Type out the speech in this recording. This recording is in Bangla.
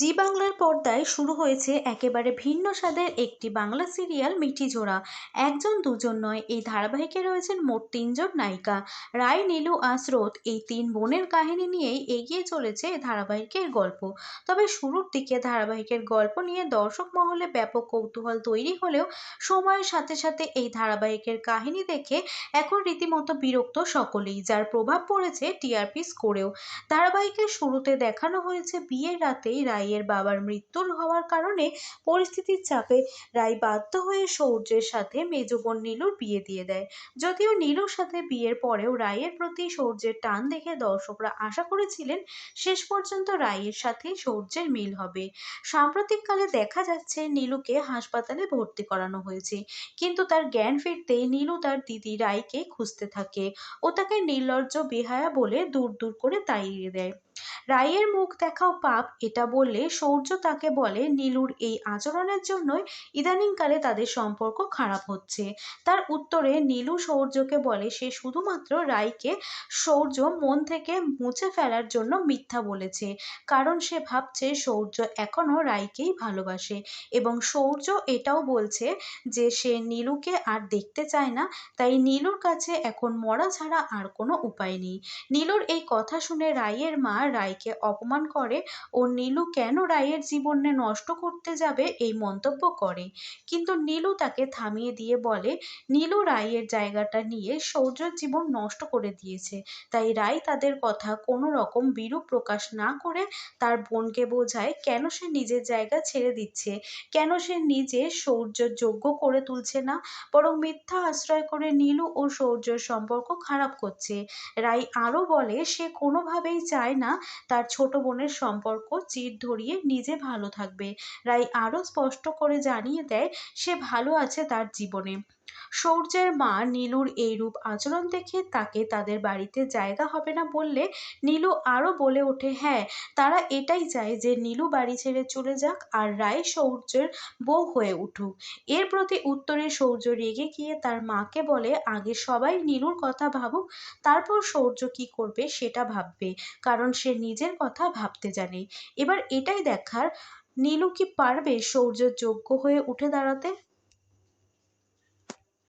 জি বাংলার পর্দায় শুরু হয়েছে একেবারে ভিন্ন স্বাদের একটি বাংলা সিরিয়াল মিঠিজোড়া একজন দুজন নয়, এই ধারাবাহিকে রয়েছেন মোট তিনজন নায়িকা। রায় নীলু আর স্রোত এই তিন বোনের কাহিনী নিয়েই এগিয়ে চলেছে ধারাবাহিকের গল্প। তবে শুরুর দিকে ধারাবাহিকের গল্প নিয়ে দর্শক মহলে ব্যাপক কৌতূহল তৈরি হলেও সময়ের সাথে সাথে এই ধারাবাহিকের কাহিনী দেখে এখন রীতিমতো বিরক্ত সকলেই, যার প্রভাব পড়েছে টিআরপি স্কোরেও। ধারাবাহিকের শুরুতে দেখানো হয়েছে বিয়ের রাতেই রায়ের বাবার মৃত্যুর হওয়ার কারণে পরিস্থিতির চাপে রায় বাধ্য হয়ে সৌর্যের সাথে মেজ বোন নীলুর বিয়ে দিয়ে দেয়। যদিও নীলুর সাথে বিয়ের পরেও রায়ের প্রতি সৌর্যের টান দেখে দর্শকরা আশা করেছিলেন শেষ পর্যন্ত রায়ের সাথে সৌর্যের মিল হবে। সাম্প্রতিককালে দেখা যাচ্ছে নীলুকে হাসপাতালে ভর্তি করানো হয়েছে। কিন্তু তার জ্ঞান ফিরতেই নীলু তার দিদি রায়কে খুঁজতে থাকে ও তাকে নির্লজ্জ বেহায়া বলে দূর দূর করে তাড়িয়ে দেয়। রায়ের মুখ দেখাও পাপ, এটা বললে সৌর্য তাকে বলে, নীলুর এই আচরণের জন্যই ইদানিংকালে তাদের সম্পর্ক খারাপ হচ্ছে। তার উত্তরে নীলু সৌর্যকে বলে, সে শুধুমাত্র রায়কে সৌর্য মন থেকে মুছে ফেলার জন্য মিথ্যা বলেছে। কারণ সে ভাবছে সৌর্য এখনও রায়কেই ভালোবাসে এবং সৌর্য এটাও বলছে যে সে নীলুকে আর দেখতে চায় না, তাই নীলুর কাছে এখন মরা ছাড়া আর কোনো উপায় নেই। নীলুর এই কথা শুনে রায়ের মা রায়কে অপমান করে ও নীলু কেন রায়ের জীবনে নষ্ট করতে যাবে এই মন্তব্য করে। কিন্তু নীলু তাকে থামিয়ে দিয়ে বলে, নীলু রায়ের জায়গাটা নিয়ে সৌর্যর জীবন নষ্ট করে দিয়েছে। তাই রায় তাদের কথা কোনো রকম বিরূপ প্রকাশ না করে তার বোনকে বোঝায় কেন সে নিজের জায়গা ছেড়ে দিচ্ছে। কেন সে নিজে সৌর্য যোগ্য করে তুলছে না? বরং মিথ্যা আশ্রয় করে নীলু ও সৌর্যর সম্পর্ক খারাপ করছে। রায় আরও বলে, সে কোনোভাবেই চায় না তার ছোট বোনের সম্পর্ক চির ধরিয়ে নিজে ভালো থাকবে। রাই আরও স্পষ্ট করে জানিয়ে দেয়, সে ভালো আছে তার জীবনে। সৌর্যের মা নীলুর এই রূপ আচরণ দেখে তাকে তাদের বাড়িতে জায়গা হবে না বললে নীলু আরও বলে ওঠে হ্যাঁ তারা এটাই চায় যে নীলু বাড়ি ছেড়ে চলে যাক আর রায় সৌর্যের বউ হয়ে উঠুক। এর প্রতি উত্তরে সৌর্য রেগে গিয়ে তার মাকে বলে, আগে সবাই নীলুর কথা ভাবুক, তারপর সৌর্য কি করবে সেটা ভাববে, কারণ সে নিজের কথা ভাবতে জানে। এবার এটাই দেখার নীলু কি পারবে সৌর্যের যোগ্য হয়ে উঠে দাঁড়াতে?